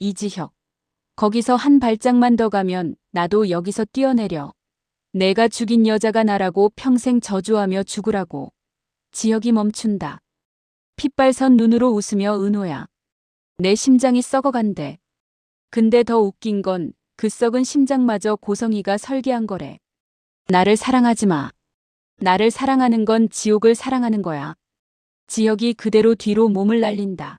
이지혁. 거기서 한 발짝만 더 가면 나도 여기서 뛰어내려. 내가 죽인 여자가 나라고 평생 저주하며 죽으라고. 지혁이 멈춘다. 핏발선 눈으로 웃으며 은호야. 내 심장이 썩어간대. 근데 더 웃긴 건 그 썩은 심장마저 고성이가 설계한 거래. 나를 사랑하지 마. 나를 사랑하는 건 지옥을 사랑하는 거야. 지혁이 그대로 뒤로 몸을 날린다.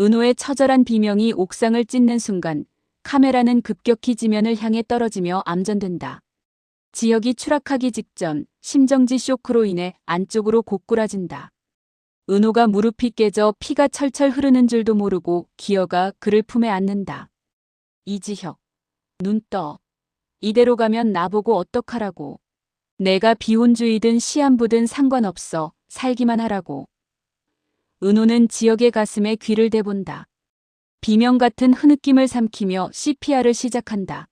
은호의 처절한 비명이 옥상을 찢는 순간 카메라는 급격히 지면을 향해 떨어지며 암전된다. 지역이 추락하기 직전 심정지 쇼크로 인해 안쪽으로 고꾸라진다. 은호가 무릎이 깨져 피가 철철 흐르는 줄도 모르고 기어가 그를 품에 안는다. 이지혁. 눈 떠. 이대로 가면 나보고 어떡하라고. 내가 비혼주의든 시한부든 상관없어. 살기만 하라고. 은호는 지역의 가슴에 귀를 대본다. 비명 같은 흐느낌을 삼키며 CPR을 시작한다.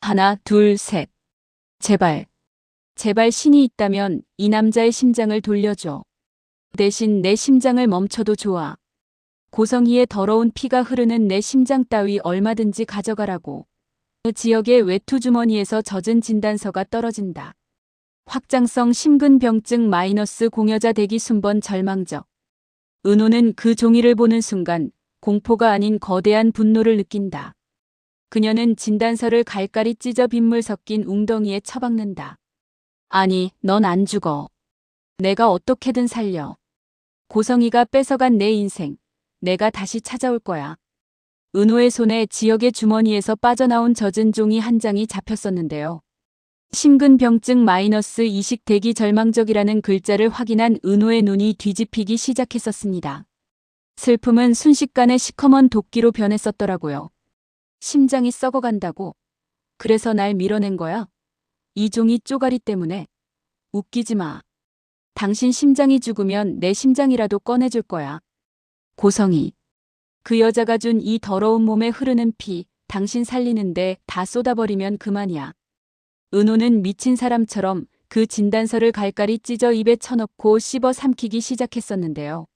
하나, 둘, 셋. 제발. 제발 신이 있다면 이 남자의 심장을 돌려줘. 대신 내 심장을 멈춰도 좋아. 고성이의 더러운 피가 흐르는 내 심장 따위 얼마든지 가져가라고. 그 지역의 외투 주머니에서 젖은 진단서가 떨어진다. 확장성 심근병증 마이너스 공여자 대기 순번 절망적. 은호는 그 종이를 보는 순간 공포가 아닌 거대한 분노를 느낀다. 그녀는 진단서를 갈갈이 찢어 빗물 섞인 웅덩이에 처박는다. 아니, 넌 안 죽어. 내가 어떻게든 살려. 고성이가 뺏어간 내 인생. 내가 다시 찾아올 거야. 은호의 손에 지역의 주머니에서 빠져나온 젖은 종이 한 장이 잡혔었는데요. 심근병증 마이너스 이식 대기 절망적이라는 글자를 확인한 은호의 눈이 뒤집히기 시작했었습니다. 슬픔은 순식간에 시커먼 도끼로 변했었더라고요. 심장이 썩어간다고. 그래서 날 밀어낸 거야? 이 종이 쪼가리 때문에. 웃기지 마. 당신 심장이 죽으면 내 심장이라도 꺼내줄 거야. 고성이. 그 여자가 준 이 더러운 몸에 흐르는 피, 당신 살리는데 다 쏟아버리면 그만이야. 은호는 미친 사람처럼 그 진단서를 갈갈이 찢어 입에 쳐넣고 씹어 삼키기 시작했었는데요.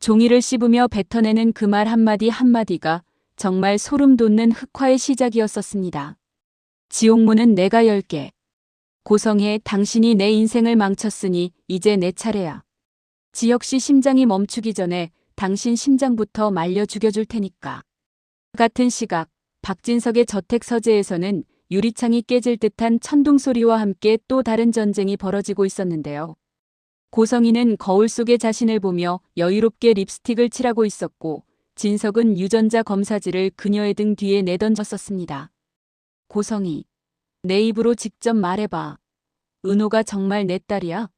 종이를 씹으며 뱉어내는 그 말 한마디 한마디가 정말 소름 돋는 흑화의 시작이었었습니다. 지옥문은 내가 열게. 고성해 당신이 내 인생을 망쳤으니 이제 내 차례야. 씨 심장이 멈추기 전에 당신 심장부터 말려 죽여줄 테니까. 같은 시각 박진석의 저택 서재에서는 유리창이 깨질 듯한 천둥 소리와 함께 또 다른 전쟁이 벌어지고 있었는데요. 고성이는 거울 속의 자신을 보며 여유롭게 립스틱을 칠하고 있었고 진석은 유전자 검사지를 그녀의 등 뒤에 내던졌었습니다. 고성이 내 입으로 직접 말해봐. 은호가 정말 내 딸이야?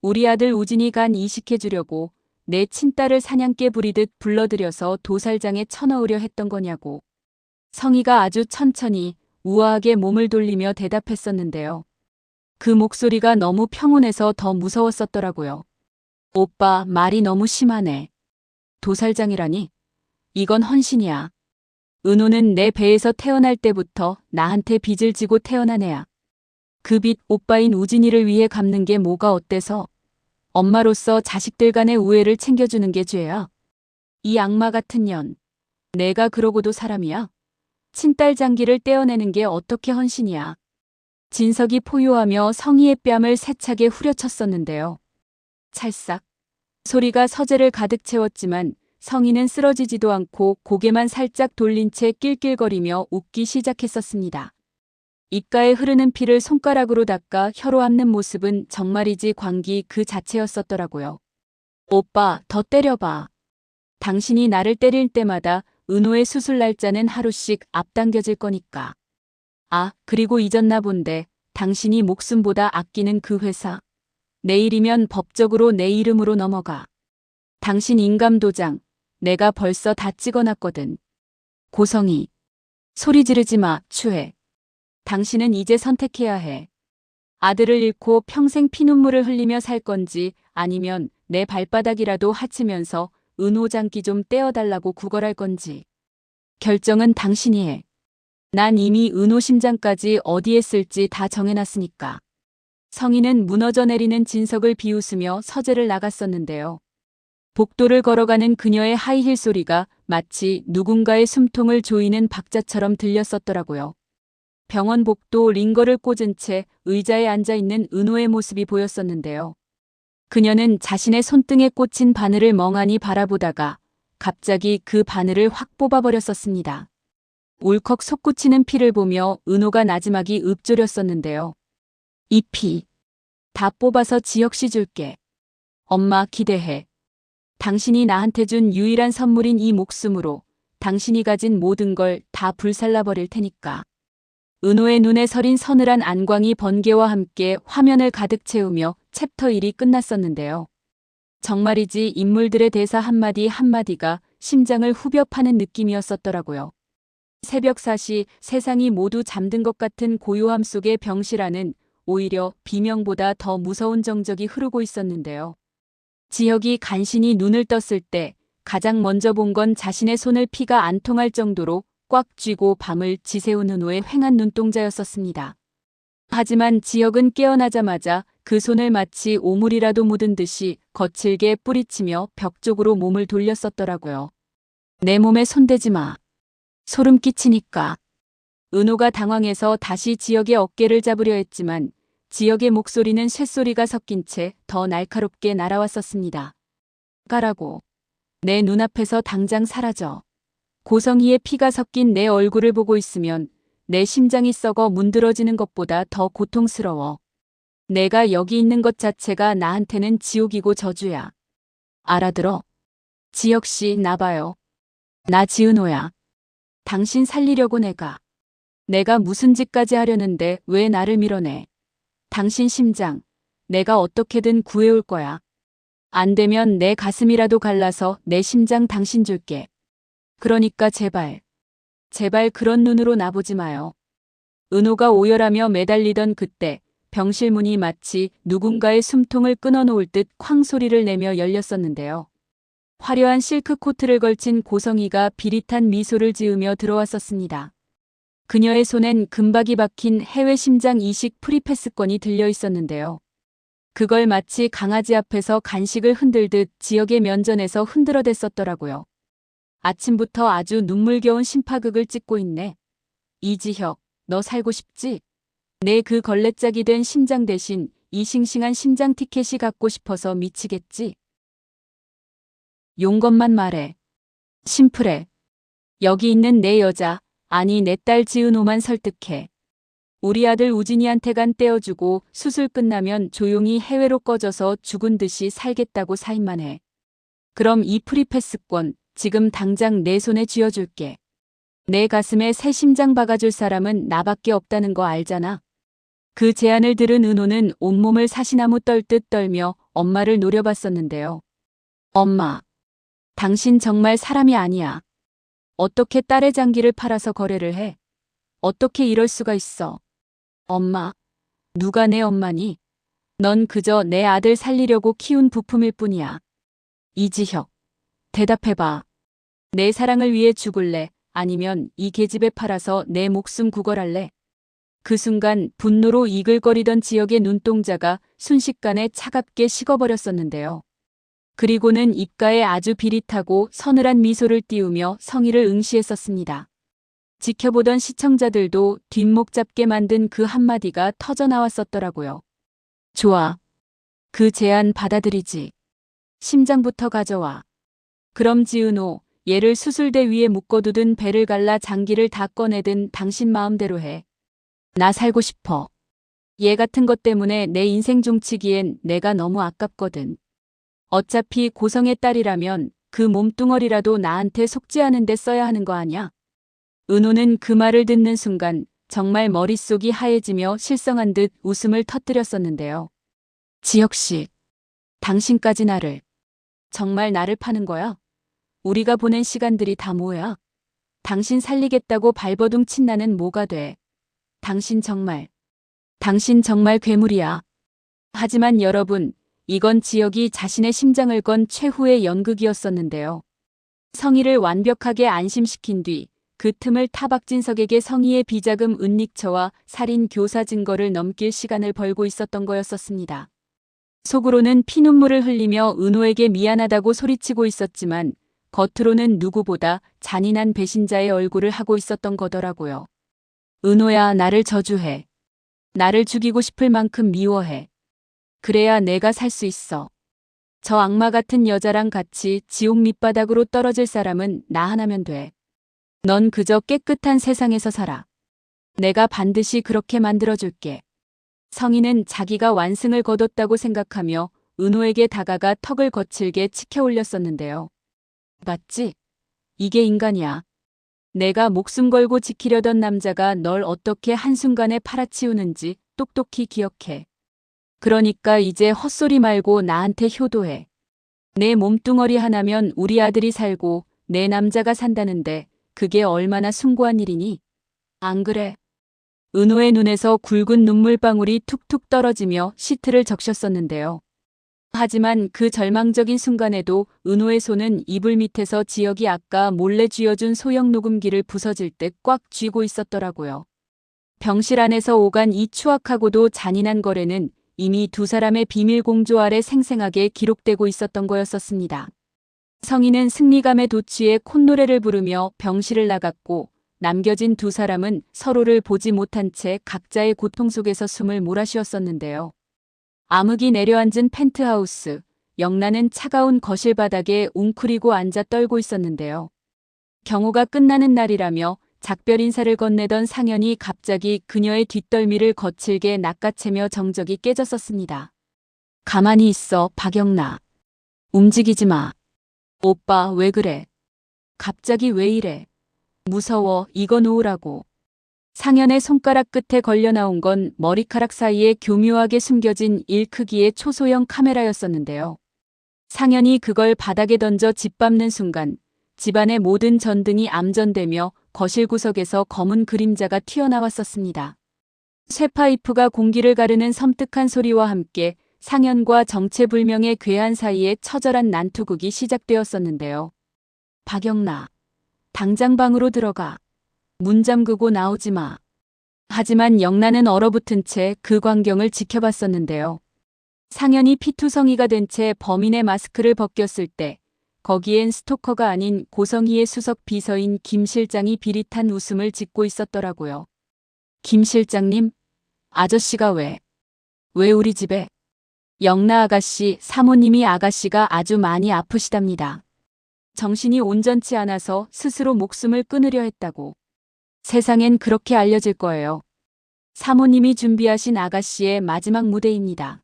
우리 아들 우진이 간 이식해주려고 내 친딸을 사냥개 부리듯 불러들여서 도살장에 쳐넣으려 했던 거냐고. 성희가 아주 천천히 우아하게 몸을 돌리며 대답했었는데요. 그 목소리가 너무 평온해서 더 무서웠었더라고요. 오빠, 말이 너무 심하네. 도살장이라니? 이건 헌신이야. 은호는 내 배에서 태어날 때부터 나한테 빚을 지고 태어난 애야. 그 빚 오빠인 우진이를 위해 갚는 게 뭐가 어때서? 엄마로서 자식들 간의 우애를 챙겨주는 게 죄야. 이 악마 같은 년. 내가 그러고도 사람이야? 친딸 장기를 떼어내는 게 어떻게 헌신이야. 진석이 포효하며 성희의 뺨을 세차게 후려쳤었는데요. 찰싹. 소리가 서재를 가득 채웠지만 성희는 쓰러지지도 않고 고개만 살짝 돌린 채 낄낄거리며 웃기 시작했었습니다. 입가에 흐르는 피를 손가락으로 닦아 혀로 핥는 모습은 정말이지 광기 그 자체였었더라고요. 오빠, 더 때려봐. 당신이 나를 때릴 때마다 은호의 수술 날짜는 하루씩 앞당겨질 거니까. 아, 그리고 잊었나 본데 당신이 목숨보다 아끼는 그 회사. 내일이면 법적으로 내 이름으로 넘어가. 당신 인감 도장, 내가 벌써 다 찍어놨거든. 고성이. 소리 지르지 마, 추해. 당신은 이제 선택해야 해. 아들을 잃고 평생 피눈물을 흘리며 살 건지 아니면 내 발바닥이라도 하치면서 은호장기 좀 떼어달라고 구걸할 건지. 결정은 당신이 해. 난 이미 은호 심장까지 어디에 쓸지 다 정해놨으니까. 성인은 무너져 내리는 진석을 비웃으며 서재를 나갔었는데요. 복도를 걸어가는 그녀의 하이힐 소리가 마치 누군가의 숨통을 조이는 박자처럼 들렸었더라고요. 병원 복도 링거를 꽂은 채 의자에 앉아 있는 은호의 모습이 보였었는데요. 그녀는 자신의 손등에 꽂힌 바늘을 멍하니 바라보다가 갑자기 그 바늘을 확 뽑아버렸었습니다. 울컥 솟구치는 피를 보며 은호가 나지막이 읊조렸었는데요. 이 피. 다 뽑아서 지혁씨 줄게. 엄마 기대해. 당신이 나한테 준 유일한 선물인 이 목숨으로 당신이 가진 모든 걸 다 불살라버릴 테니까. 은호의 눈에 서린 서늘한 안광이 번개와 함께 화면을 가득 채우며 챕터 1이 끝났었는데요. 정말이지 인물들의 대사 한마디 한마디가 심장을 후벼 파는 느낌이었었더라고요. 새벽 4시 세상이 모두 잠든 것 같은 고요함 속의 병실안은 오히려 비명보다 더 무서운 정적이 흐르고 있었는데요. 지혁이 간신히 눈을 떴을 때 가장 먼저 본 건 자신의 손을 피가 안 통할 정도로 꽉 쥐고 밤을 지새운 은호의 횡한 눈동자였었습니다. 하지만 지혁은 깨어나자마자 그 손을 마치 오물이라도 묻은 듯이 거칠게 뿌리치며 벽 쪽으로 몸을 돌렸었더라고요. 내 몸에 손대지 마. 소름 끼치니까. 은호가 당황해서 다시 지혁의 어깨를 잡으려 했지만 지혁의 목소리는 쇳소리가 섞인 채 더 날카롭게 날아왔었습니다. 가라고. 내 눈앞에서 당장 사라져. 고성희의 피가 섞인 내 얼굴을 보고 있으면 내 심장이 썩어 문드러지는 것보다 더 고통스러워. 내가 여기 있는 것 자체가 나한테는 지옥이고 저주야. 알아들어? 지혁씨 나봐요. 나 지은호야. 당신 살리려고 내가. 내가 무슨 짓까지 하려는데 왜 나를 밀어내. 당신 심장, 내가 어떻게든 구해올 거야. 안 되면 내 가슴이라도 갈라서 내 심장 당신 줄게. 그러니까 제발, 제발 그런 눈으로 나보지 마요. 은호가 오열하며 매달리던 그때 병실 문이 마치 누군가의 숨통을 끊어놓을 듯 쾅 소리를 내며 열렸었는데요. 화려한 실크 코트를 걸친 고성이가 비릿한 미소를 지으며 들어왔었습니다. 그녀의 손엔 금박이 박힌 해외 심장 이식 프리패스권이 들려 있었는데요. 그걸 마치 강아지 앞에서 간식을 흔들듯 지역의 면전에서 흔들어댔었더라고요. 아침부터 아주 눈물겨운 심파극을 찍고 있네. 이지혁, 너 살고 싶지? 내 그 걸레짝이 된 심장 대신 이 싱싱한 심장 티켓이 갖고 싶어서 미치겠지? 용것만 말해. 심플해. 여기 있는 내 여자, 아니 내 딸 지은호만 설득해. 우리 아들 우진이한테 간 떼어주고 수술 끝나면 조용히 해외로 꺼져서 죽은 듯이 살겠다고 사인만 해. 그럼 이 프리패스권 지금 당장 내 손에 쥐어줄게. 내 가슴에 새 심장 박아줄 사람은 나밖에 없다는 거 알잖아. 그 제안을 들은 은호는 온몸을 사시나무 떨듯 떨며 엄마를 노려봤었는데요. 엄마, 당신 정말 사람이 아니야. 어떻게 딸의 장기를 팔아서 거래를 해? 어떻게 이럴 수가 있어? 엄마, 누가 내 엄마니? 넌 그저 내 아들 살리려고 키운 부품일 뿐이야. 이지혁, 대답해봐. 내 사랑을 위해 죽을래? 아니면 이 계집애 팔아서 내 목숨 구걸할래? 그 순간 분노로 이글거리던 지역의 눈동자가 순식간에 차갑게 식어버렸었는데요. 그리고는 입가에 아주 비릿하고 서늘한 미소를 띄우며 성의를 응시했었습니다. 지켜보던 시청자들도 뒷목 잡게 만든 그 한마디가 터져 나왔었더라고요. 좋아. 그 제안 받아들이지. 심장부터 가져와. 그럼 지은호, 얘를 수술대 위에 묶어두든 배를 갈라 장기를 다 꺼내든 당신 마음대로 해. 나 살고 싶어. 얘 같은 것 때문에 내 인생 종치기엔 내가 너무 아깝거든. 어차피 고성의 딸이라면 그 몸뚱어리라도 나한테 속지 않은데 써야 하는 거 아냐? 은호는 그 말을 듣는 순간 정말 머릿속이 하얘지며 실성한 듯 웃음을 터뜨렸었는데요. 지혁씨, 당신까지 나를, 정말 나를 파는 거야? 우리가 보낸 시간들이 다 뭐야? 당신 살리겠다고 발버둥 친 나는 뭐가 돼? 당신 정말, 당신 정말 괴물이야. 하지만 여러분, 이건 지역이 자신의 심장을 건 최후의 연극이었었는데요. 성희를 완벽하게 안심시킨 뒤 그 틈을 타박진석에게 성희의 비자금 은닉처와 살인 교사 증거를 넘길 시간을 벌고 있었던 거였었습니다. 속으로는 피눈물을 흘리며 은호에게 미안하다고 소리치고 있었지만 겉으로는 누구보다 잔인한 배신자의 얼굴을 하고 있었던 거더라고요. 은호야, 나를 저주해. 나를 죽이고 싶을 만큼 미워해. 그래야 내가 살 수 있어. 저 악마 같은 여자랑 같이 지옥 밑바닥으로 떨어질 사람은 나 하나면 돼. 넌 그저 깨끗한 세상에서 살아. 내가 반드시 그렇게 만들어줄게. 성인은 자기가 완승을 거뒀다고 생각하며 은호에게 다가가 턱을 거칠게 치켜 올렸었는데요. 맞지? 이게 인간이야. 내가 목숨 걸고 지키려던 남자가 널 어떻게 한순간에 팔아치우는지 똑똑히 기억해. 그러니까 이제 헛소리 말고 나한테 효도해. 내 몸뚱어리 하나면 우리 아들이 살고 내 남자가 산다는데 그게 얼마나 숭고한 일이니? 안 그래? 은호의 눈에서 굵은 눈물방울이 툭툭 떨어지며 시트를 적셨었는데요. 하지만 그 절망적인 순간에도 은호의 손은 이불 밑에서 지역이 아까 몰래 쥐어준 소형 녹음기를 부서질 때꽉 쥐고 있었더라고요. 병실 안에서 오간 이 추악하고도 잔인한 거래는 이미 두 사람의 비밀 공조 아래 생생하게 기록되고 있었던 거였었습니다. 성인은 승리감에 도취해 콧노래를 부르며 병실을 나갔고 남겨진 두 사람은 서로를 보지 못한 채 각자의 고통 속에서 숨을 몰아쉬었었는데요. 암흑이 내려앉은 펜트하우스, 영란은 차가운 거실 바닥에 웅크리고 앉아 떨고 있었는데요. 경호가 끝나는 날이라며 작별 인사를 건네던 상현이 갑자기 그녀의 뒷덜미를 거칠게 낚아채며 정적이 깨졌었습니다. 가만히 있어, 박영나. 움직이지 마. 오빠, 왜 그래? 갑자기 왜 이래? 무서워, 이거 놓으라고. 상현의 손가락 끝에 걸려 나온 건 머리카락 사이에 교묘하게 숨겨진 일 크기의 초소형 카메라였었는데요. 상현이 그걸 바닥에 던져 짓밟는 순간 집안의 모든 전등이 암전되며 거실 구석에서 검은 그림자가 튀어나왔었습니다. 쇠파이프가 공기를 가르는 섬뜩한 소리와 함께 상현과 정체불명의 괴한 사이에 처절한 난투극이 시작되었었는데요. 박영나, 당장 방으로 들어가. 문 잠그고 나오지 마. 하지만 영란은 얼어붙은 채 그 광경을 지켜봤었는데요. 상현이 피투성이가 된 채 범인의 마스크를 벗겼을 때 거기엔 스토커가 아닌 고성희의 수석 비서인 김 실장이 비릿한 웃음을 짓고 있었더라고요. 김 실장님, 아저씨가 왜? 왜 우리 집에? 영나 아가씨, 사모님이 아가씨가 아주 많이 아프시답니다. 정신이 온전치 않아서 스스로 목숨을 끊으려 했다고. 세상엔 그렇게 알려질 거예요. 사모님이 준비하신 아가씨의 마지막 무대입니다.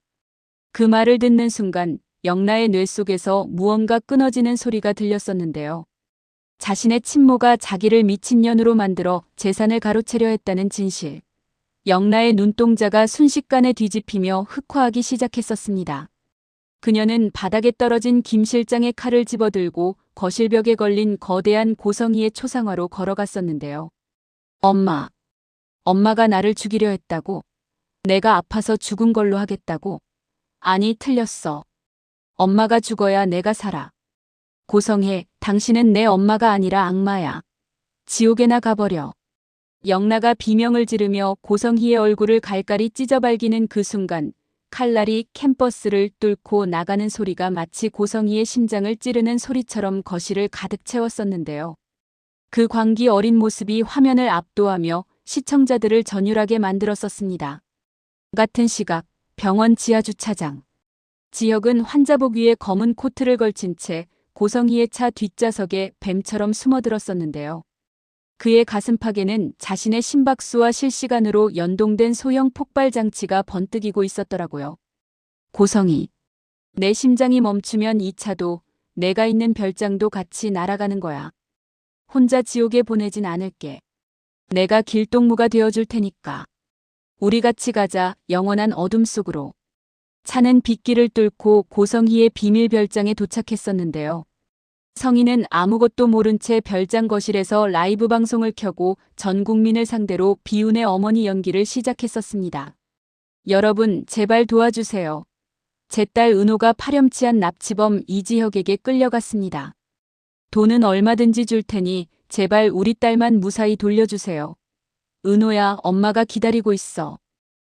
그 말을 듣는 순간 영나의 뇌 속에서 무언가 끊어지는 소리가 들렸었는데요. 자신의 친모가 자기를 미친년으로 만들어 재산을 가로채려 했다는 진실. 영나의 눈동자가 순식간에 뒤집히며 흑화하기 시작했었습니다. 그녀는 바닥에 떨어진 김 실장의 칼을 집어들고 거실벽에 걸린 거대한 고성이의 초상화로 걸어갔었는데요. 엄마. 엄마가 나를 죽이려 했다고. 내가 아파서 죽은 걸로 하겠다고. 아니, 틀렸어. 엄마가 죽어야 내가 살아. 고성해, 당신은 내 엄마가 아니라 악마야. 지옥에나 가버려. 영나가 비명을 지르며 고성희의 얼굴을 갈갈이 찢어발기는 그 순간 칼날이 캠퍼스를 뚫고 나가는 소리가 마치 고성희의 심장을 찌르는 소리처럼 거실을 가득 채웠었는데요. 그 광기 어린 모습이 화면을 압도하며 시청자들을 전율하게 만들었었습니다. 같은 시각 병원 지하 주차장. 지역은 환자복 위에 검은 코트를 걸친 채 고성희의 차 뒷좌석에 뱀처럼 숨어들었었는데요. 그의 가슴팍에는 자신의 심박수와 실시간으로 연동된 소형 폭발 장치가 번뜩이고 있었더라고요. 고성희. 내 심장이 멈추면 이 차도 내가 있는 별장도 같이 날아가는 거야. 혼자 지옥에 보내진 않을게. 내가 길동무가 되어줄 테니까. 우리 같이 가자 영원한 어둠 속으로. 차는 빗길을 뚫고 고성희의 비밀 별장에 도착했었는데요. 성인은 아무것도 모른 채 별장 거실에서 라이브 방송을 켜고 전 국민을 상대로 비운의 어머니 연기를 시작했었습니다. 여러분, 제발 도와주세요. 제 딸 은호가 파렴치한 납치범 이지혁에게 끌려갔습니다. 돈은 얼마든지 줄 테니 제발 우리 딸만 무사히 돌려주세요. 은호야, 엄마가 기다리고 있어.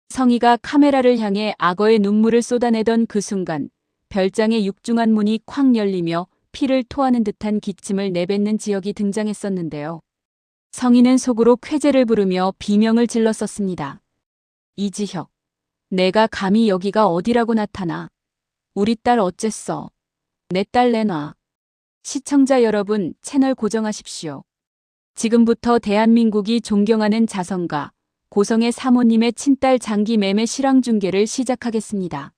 성희가 카메라를 향해 악어의 눈물을 쏟아내던 그 순간 별장의 육중한 문이 콱 열리며 피를 토하는 듯한 기침을 내뱉는 지역이 등장했었는데요. 성인은 속으로 쾌재를 부르며 비명을 질렀었습니다. 이지혁. 내가 감히 여기가 어디라고 나타나. 우리 딸 어쨌어. 내 딸 내놔. 시청자 여러분, 채널 고정하십시오. 지금부터 대한민국이 존경하는 자성가, 고성의 사모님의 친딸 장기 매매 실황 중계를 시작하겠습니다.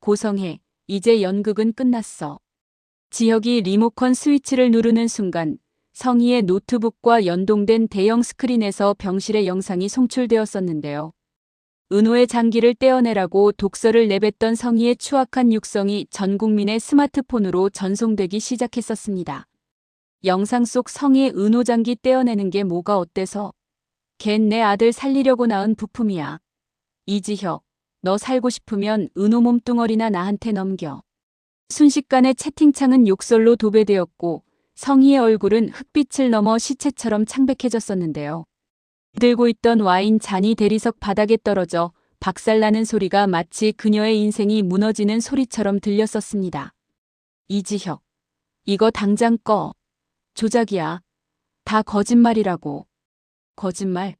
고성해, 이제 연극은 끝났어. 지혁이 리모컨 스위치를 누르는 순간 성희의 노트북과 연동된 대형 스크린에서 병실의 영상이 송출되었었는데요. 은호의 장기를 떼어내라고 독서를 내뱉던 성희의 추악한 육성이 전 국민의 스마트폰으로 전송되기 시작했었습니다. 영상 속 성희의 은호 장기 떼어내는 게 뭐가 어때서? 걘 내 아들 살리려고 낳은 부품이야. 이지혁, 너 살고 싶으면 은호 몸뚱어리나 나한테 넘겨. 순식간에 채팅창은 욕설로 도배되었고 성희의 얼굴은 흑빛을 넘어 시체처럼 창백해졌었는데요. 들고 있던 와인 잔이 대리석 바닥에 떨어져 박살나는 소리가 마치 그녀의 인생이 무너지는 소리처럼 들렸었습니다. 이지혁, 이거 당장 꺼. 조작이야. 다 거짓말이라고. 거짓말.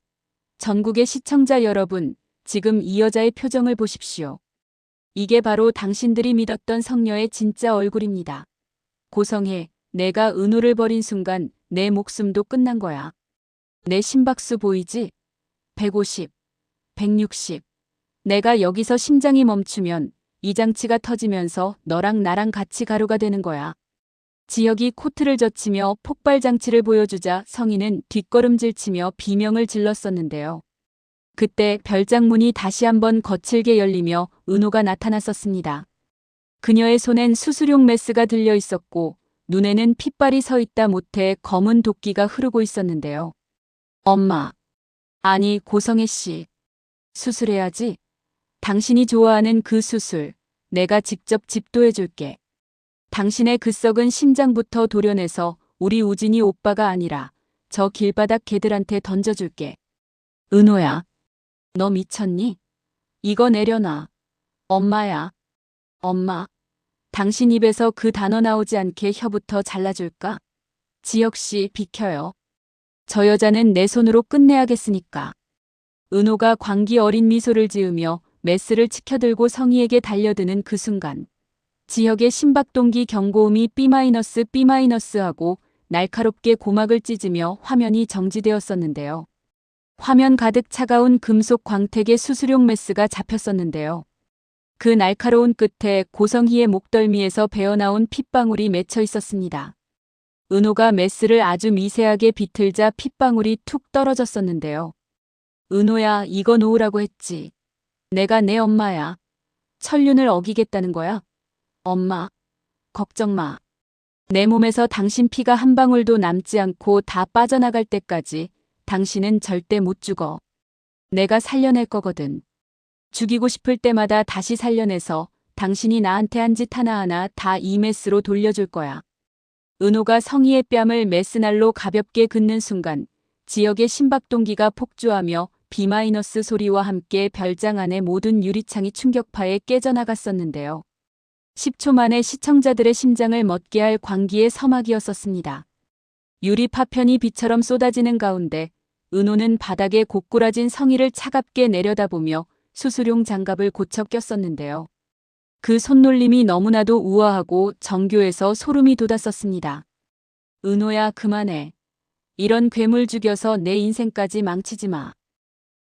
전국의 시청자 여러분, 지금 이 여자의 표정을 보십시오. 이게 바로 당신들이 믿었던 성녀의 진짜 얼굴입니다. 고성해, 내가 은호를 버린 순간 내 목숨도 끝난 거야. 내 심박수 보이지? 150, 160. 내가 여기서 심장이 멈추면 이 장치가 터지면서 너랑 나랑 같이 가루가 되는 거야. 지혁이 코트를 젖히며 폭발 장치를 보여주자 성인은 뒷걸음질 치며 비명을 질렀었는데요. 그때 별장문이 다시 한번 거칠게 열리며 은호가 나타났었습니다. 그녀의 손엔 수수용 메스가 들려 있었고 눈에는 핏발이 서 있다 못해 검은 도끼가 흐르고 있었는데요. 엄마. 아니, 고성애 씨. 수술해야지. 당신이 좋아하는 그 수술. 내가 직접 집도해 줄게. 당신의 그 썩은 심장부터 도려내서 우리 우진이 오빠가 아니라 저 길바닥 개들한테 던져줄게. 은호야. 너 미쳤니? 이거 내려놔. 엄마야. 엄마. 당신 입에서 그 단어 나오지 않게 혀부터 잘라줄까? 지혁씨 비켜요. 저 여자는 내 손으로 끝내야겠으니까. 은호가 광기 어린 미소를 지으며 메스를 치켜들고 성희에게 달려드는 그 순간. 지혁의 심박동기 경고음이 B-B- 하고 날카롭게 고막을 찢으며 화면이 정지되었었는데요. 화면 가득 차가운 금속 광택의 수수용 메스가 잡혔었는데요. 그 날카로운 끝에 고성희의 목덜미에서 배어나온 핏방울이 맺혀 있었습니다. 은호가 메스를 아주 미세하게 비틀자 핏방울이 툭 떨어졌었는데요. 은호야, 이거 놓으라고 했지. 내가 내 엄마야. 천륜을 어기겠다는 거야? 엄마, 걱정 마. 내 몸에서 당신 피가 한 방울도 남지 않고 다 빠져나갈 때까지 당신은 절대 못 죽어. 내가 살려낼 거거든. 죽이고 싶을 때마다 다시 살려내서 당신이 나한테 한 짓 하나하나 다 이 메스로 돌려줄 거야. 은호가 성희의 뺨을 메스날로 가볍게 긋는 순간 지역의 심박동기가 폭주하며 비마이너스 소리와 함께 별장 안의 모든 유리창이 충격파에 깨져나갔었는데요. 10초 만에 시청자들의 심장을 멎게 할 광기의 서막이었었습니다. 유리 파편이 비처럼 쏟아지는 가운데 은호는 바닥에 고꾸라진 성의를 차갑게 내려다보며 수술용 장갑을 고쳐 꼈었는데요. 그 손놀림이 너무나도 우아하고 정교해서 소름이 돋았었습니다. 은호야 그만해. 이런 괴물 죽여서 내 인생까지 망치지 마.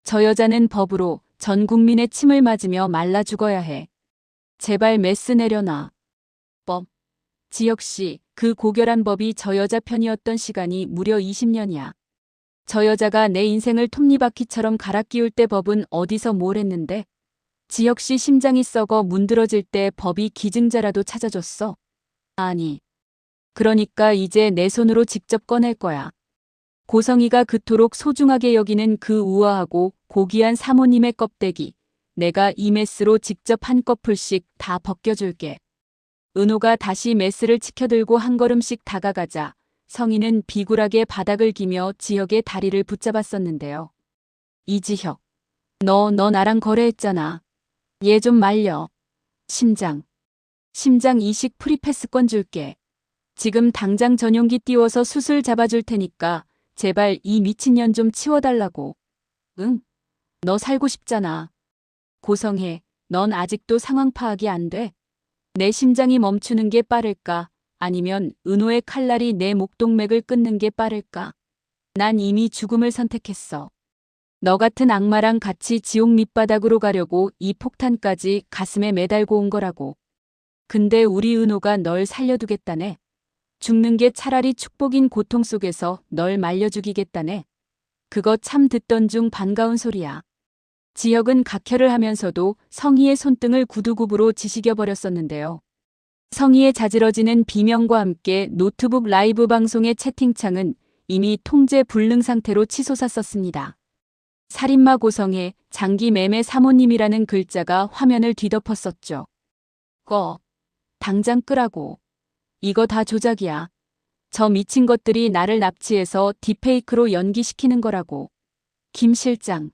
저 여자는 법으로 전 국민의 침을 맞으며 말라 죽어야 해. 제발 메스 내려놔. 법. 지혁씨, 그 고결한 법이 저 여자 편이었던 시간이 무려 20년이야. 저 여자가 내 인생을 톱니바퀴처럼 갈아 끼울 때 법은 어디서 뭘 했는데? 지혁씨 심장이 썩어 문드러질 때 법이 기증자라도 찾아줬어. 아니. 그러니까 이제 내 손으로 직접 꺼낼 거야. 고성이가 그토록 소중하게 여기는 그 우아하고 고귀한 사모님의 껍데기. 내가 이 메스로 직접 한 커플씩 다 벗겨줄게. 은호가 다시 메스를 치켜들고 한 걸음씩 다가가자 성인은 비굴하게 바닥을 기며 지혁의 다리를 붙잡았었는데요. 이지혁. 너, 너 나랑 거래했잖아. 얘 좀 말려. 심장. 심장 이식 프리패스권 줄게. 지금 당장 전용기 띄워서 수술 잡아줄 테니까 제발 이 미친년 좀 치워달라고. 응? 너 살고 싶잖아. 고성해. 넌 아직도 상황 파악이 안 돼? 내 심장이 멈추는 게 빠를까? 아니면 은호의 칼날이 내 목동맥을 끊는 게 빠를까? 난 이미 죽음을 선택했어. 너 같은 악마랑 같이 지옥 밑바닥으로 가려고 이 폭탄까지 가슴에 매달고 온 거라고. 근데 우리 은호가 널 살려두겠다네. 죽는 게 차라리 축복인 고통 속에서 널 말려 죽이겠다네. 그거 참 듣던 중 반가운 소리야. 지혁은 각혈을 하면서도 성희의 손등을 구두굽으로 지시겨 버렸었는데요. 성희의 자지러지는 비명과 함께 노트북 라이브 방송의 채팅창은 이미 통제 불능 상태로 치솟았었습니다. 살인마 고성의 장기 매매 사모님이라는 글자가 화면을 뒤덮었었죠. 꺼. 당장 끄라고. 이거 다 조작이야. 저 미친 것들이 나를 납치해서 딥페이크로 연기시키는 거라고. 김 실장.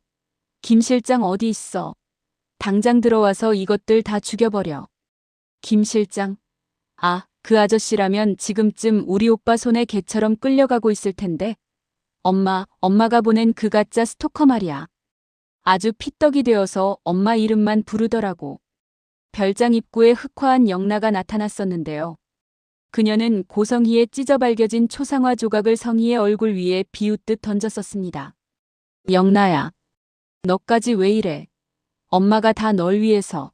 김 실장 어디 있어? 당장 들어와서 이것들 다 죽여버려. 김 실장. 아, 그 아저씨라면 지금쯤 우리 오빠 손에 개처럼 끌려가고 있을 텐데. 엄마, 엄마가 보낸 그 가짜 스토커 말이야. 아주 피떡이 되어서 엄마 이름만 부르더라고. 별장 입구에 흑화한 영나가 나타났었는데요. 그녀는 고성희의 찢어 발겨진 초상화 조각을 성희의 얼굴 위에 비웃듯 던졌었습니다. 영나야. 너까지 왜 이래? 엄마가 다 널 위해서.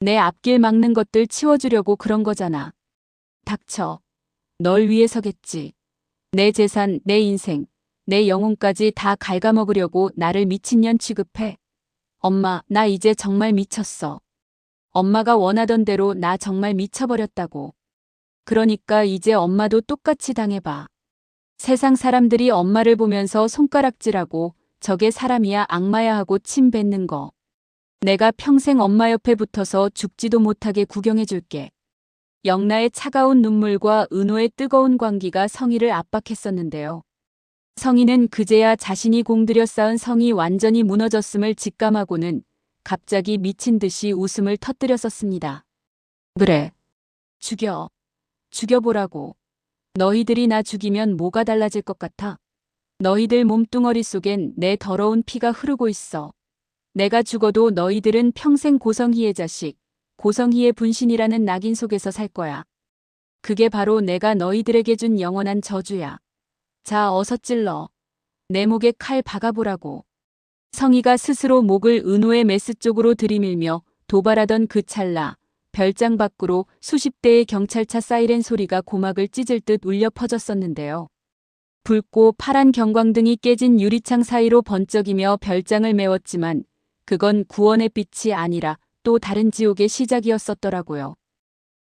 내 앞길 막는 것들 치워주려고 그런 거잖아. 닥쳐. 널 위해서겠지. 내 재산, 내 인생, 내 영혼까지 다 갉아먹으려고 나를 미친년 취급해. 엄마, 나 이제 정말 미쳤어. 엄마가 원하던 대로 나 정말 미쳐버렸다고. 그러니까 이제 엄마도 똑같이 당해봐. 세상 사람들이 엄마를 보면서 손가락질하고 저게 사람이야 악마야 하고 침 뱉는 거. 내가 평생 엄마 옆에 붙어서 죽지도 못하게 구경해줄게. 영나의 차가운 눈물과 은호의 뜨거운 광기가 성희를 압박했었는데요. 성희는 그제야 자신이 공들여 쌓은 성이 완전히 무너졌음을 직감하고는 갑자기 미친 듯이 웃음을 터뜨렸었습니다. 그래. 죽여. 죽여보라고. 너희들이 나 죽이면 뭐가 달라질 것 같아? 너희들 몸뚱어리 속엔 내 더러운 피가 흐르고 있어. 내가 죽어도 너희들은 평생 고성희의 자식, 고성희의 분신이라는 낙인 속에서 살 거야. 그게 바로 내가 너희들에게 준 영원한 저주야. 자, 어서 찔러. 내 목에 칼 박아보라고. 성희가 스스로 목을 은호의 메스 쪽으로 들이밀며 도발하던 그 찰나, 별장 밖으로 수십 대의 경찰차 사이렌 소리가 고막을 찢을 듯 울려 퍼졌었는데요. 붉고 파란 경광등이 깨진 유리창 사이로 번쩍이며 별장을 메웠지만 그건 구원의 빛이 아니라 또 다른 지옥의 시작이었었더라고요.